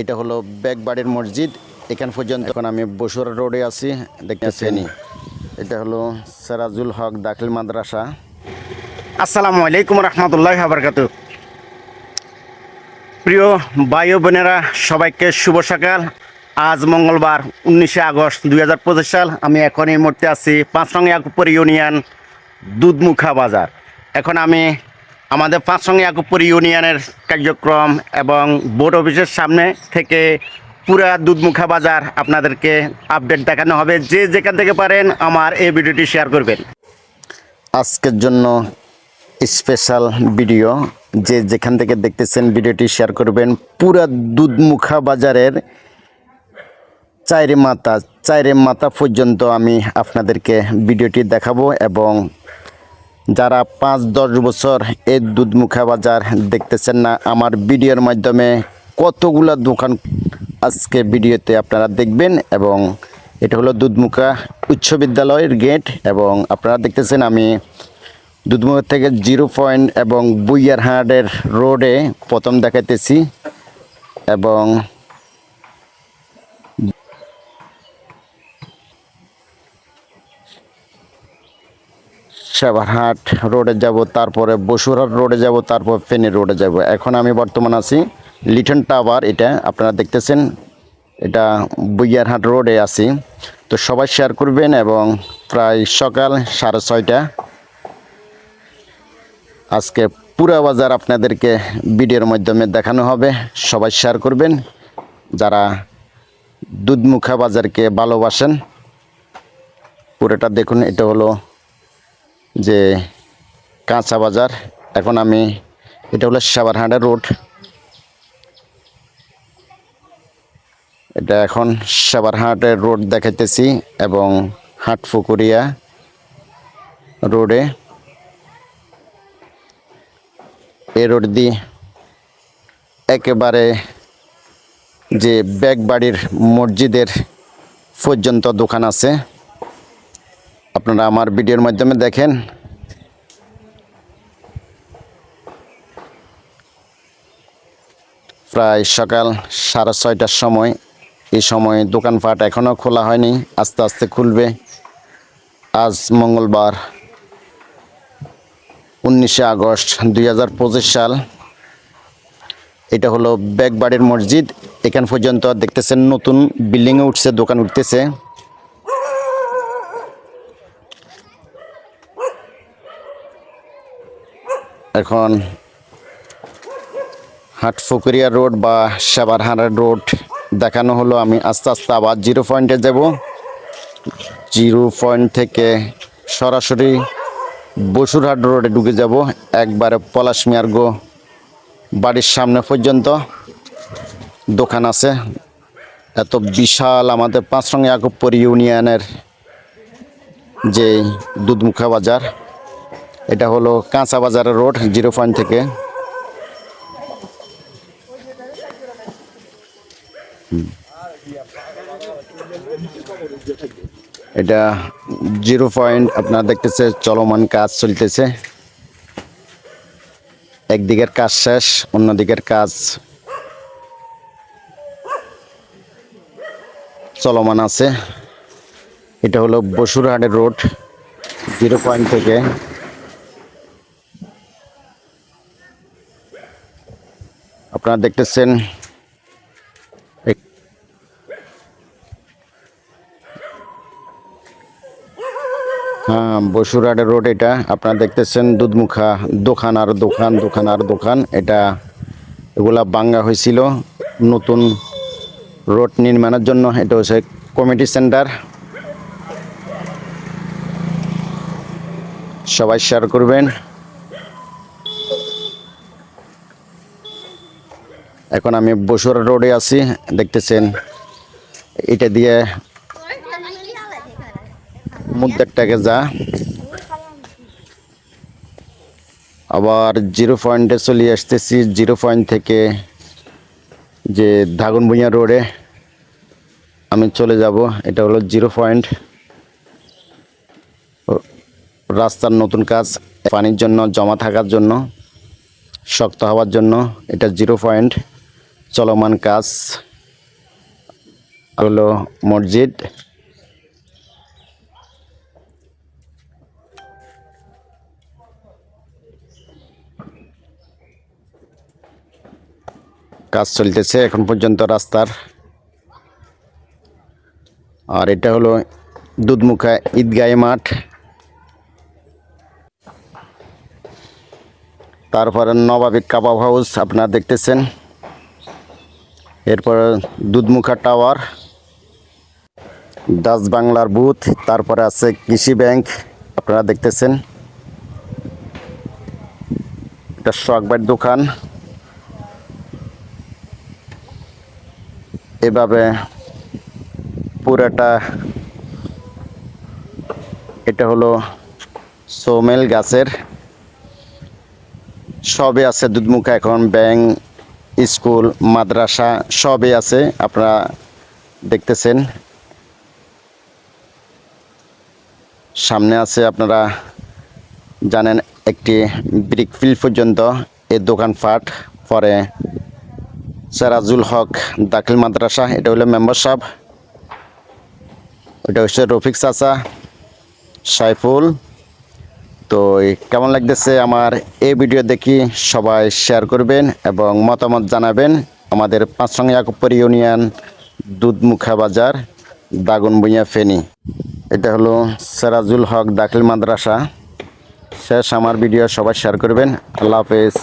এটা হলো ব্যাগবাড়ির মসজিদ। এখান পর্যন্ত এখন আমি বসুরা রোডে আছি। দেখতেছেন এটা হলো সেরাজুল হক দাখিল মাদ্রাসা। আসসালামু আলাইকুম রহমতুল্লাহ আবরকাত প্রিয় ভাই বোনেরা সবাইকে শুভ সকাল। আজ মঙ্গলবার উনিশে আগস্ট দুই হাজার পঁচিশ সাল। আমি এখন এই মুহূর্তে আছি পাঁচরঙ্গি আকুপুর ইউনিয়ন দুধমুখা বাজার। এখন আমি আমাদের পাঁচরঙ্গি আকুপুর ইউনিয়নের কার্যক্রম এবং বোর্ড অফিসের সামনে থেকে পুরা দুধমুখা বাজার আপনাদেরকে আপডেট দেখানো হবে। যে যেখান থেকে পারেন আমার এই ভিডিওটি শেয়ার করবেন। আজকের জন্য স্পেশাল ভিডিও যে যেখান থেকে দেখতেছেন ভিডিওটি শেয়ার করবেন, পুরা দুধমুখা বাজারের চাইরে মাথা চাইরে মাথা পর্যন্ত আমি আপনাদেরকে ভিডিওটি দেখাবো এবং যারা পাঁচ দশ বছর এই দুধমুখা বাজার দেখতেছেন না, আমার ভিডিওর মাধ্যমে কতগুলা দোকান আজকে ভিডিওতে আপনারা দেখবেন এবং এটা হলো দুধমুখা উচ্চ বিদ্যালয়ের গেট এবং আপনারা দেখতেছেন আমি দুধমুখা থেকে জিরো পয়েন্ট এবং বুইয়ারহাটের রোডে প্রথম দেখাইতেছি এবং সাভারহাট রোডে যাব, তারপরে বসুরহাট রোডে যাব, তারপর ফেনী রোডে যাব। এখন আমি বর্তমান আছি লিটন টাওয়ার, এটা আপনারা দেখতেছেন, এটা বুইয়ারহাট রোডে আছি। তো সবাই শেয়ার করবেন এবং প্রায় সকাল সাড়ে ছয়টা। আজকে পুরা বাজার আপনাদেরকে ভিডিওর মাধ্যমে দেখানো হবে, সবাই শেয়ার করবেন। যারা দুধমুখা বাজারকে ভালোবাসেন, পুরোটা দেখুন, এটা হলো যে কাঁচা বাজার, এখন আমি এটা হলো সাবারহাটা রোড। এটা এখন সাবারহাটের রোড দেখাইতেছি এবং হাটফুকুরিয়া রোডে। এই রোড দিয়ে একেবারে যে ব্যাগবাড়ির মসজিদের পর্যন্ত দোকান আছে। আপনারা আমার ভিডিওর মাধ্যমে দেখেন। প্রায় সকাল সাড়ে ছয়টার সময় এই সময় দোকানপাট এখনও খোলা হয়নি, আস্তে আস্তে খুলবে। আজ মঙ্গলবার উনিশে আগস্ট দুই হাজার পঁচিশ সাল। এটা হলো ব্যাগবাড়ির মসজিদ। এখান পর্যন্ত দেখতেছেন নতুন বিল্ডিংয়ে উঠছে, দোকান উঠতেছে। এখন হাটফুকুরিয়া রোড বা সাবারহারা রোড দেখানো হলো। আমি আস্তে আস্তে আবার জিরো পয়েন্টে যাব। জিরো পয়েন্ট থেকে সরাসরি বসুরহাট রোডে ঢুকে যাব। একবারে পলাশ মিয়ার্গো বাড়ির সামনে পর্যন্ত দোকান আছে। এত বিশাল আমাদের পাঁচরঙ্গি আকুপুর ইউনিয়নের যে দুধমুখা বাজার এটা হলো কাঁচা বাজারের রোড, জিরো পয়েন্ট থেকে। এটা জিরো পয়েন্ট, আপনারা দেখতেছে চলমান কাজ চলতেছে। একদিকের কাজ শেষ, অন্যদিকের কাজ চলমান আছে। এটা হলো বসুরহাটের রোড, জিরো পয়েন্ট থেকে। আপনারা দেখতেছেন। হ্যাঁ বসুরহাটের রোড এটা। আপনারা দেখতেছেন দুধমুখা দোকান আর দোকান দোকান আর দোকান। এটা এগুলা বাঙ্গা হয়েছিল নতুন রোড নির্মাণের জন্য। এটা হচ্ছে কমিটি সেন্টার সবাই শেয়ার করবেন। এখন আমি বসুরা রোডে আছি, দেখতেছেন, এটা দিয়ে মুদ্রাটাকে যা। আবার জিরো পয়েন্টে চলে আসতেছি, জিরো পয়েন্ট থেকে যে ধাগনভুঁইয়া রোডে আমি চলে যাব, এটা হলো জিরো পয়েন্ট। রাস্তার নতুন কাজ, পানির জন্য, জমা থাকার জন্য, শক্ত হওয়ার জন্য, এটা জিরো পয়েন্ট। চলমান কাজ হলো মসজিদ। কাজ চলতেছে এখন পর্যন্ত রাস্তার। আর এটা হলো দুধমুখা ঈদগাহ মাঠ। তারপরে নবাবিক কাবাব হাউস, আপনারা দেখতেছেন। এরপরে দুধমুখা টাওয়ার ডাচ বাংলার বুথ, তারপরে আছে কৃষি ব্যাংক, আপনারা দেখতেছেন। এটা শখবার দোকান। এভাবে পুরাটা এটা হলো সোমেল গাছের। সবই আছে দুধমুখা, এখন ব্যাংক স্কুল, মাদ্রাসা সবই আছে, আপনারা দেখতেছেন। সামনে আছে আপনারা জানেন একটি ব্রিক ফিল্ড পর্যন্ত এই দোকানপাট, পরে সেরাজুল হক দাখিল মাদ্রাসা, এটা হলো মেম্বারশিপ এটা হচ্ছে রফিক চাচা, সাইফুল। তো কেমন লাগতেছে আমার এই ভিডিও দেখি সবাই শেয়ার করবেন এবং মতামত জানাবেন। আমাদের পাঁচরং ইয়াকুবপুর ইউনিয়ন দুধমুখা বাজার, দাগনবুইয়া ফেনি। এটা হলো সেরাজুল হক দাখিল মাদ্রাসা। শেষ আমার ভিডিও সবাই শেয়ার করবেন। আল্লাহ হাফেজ।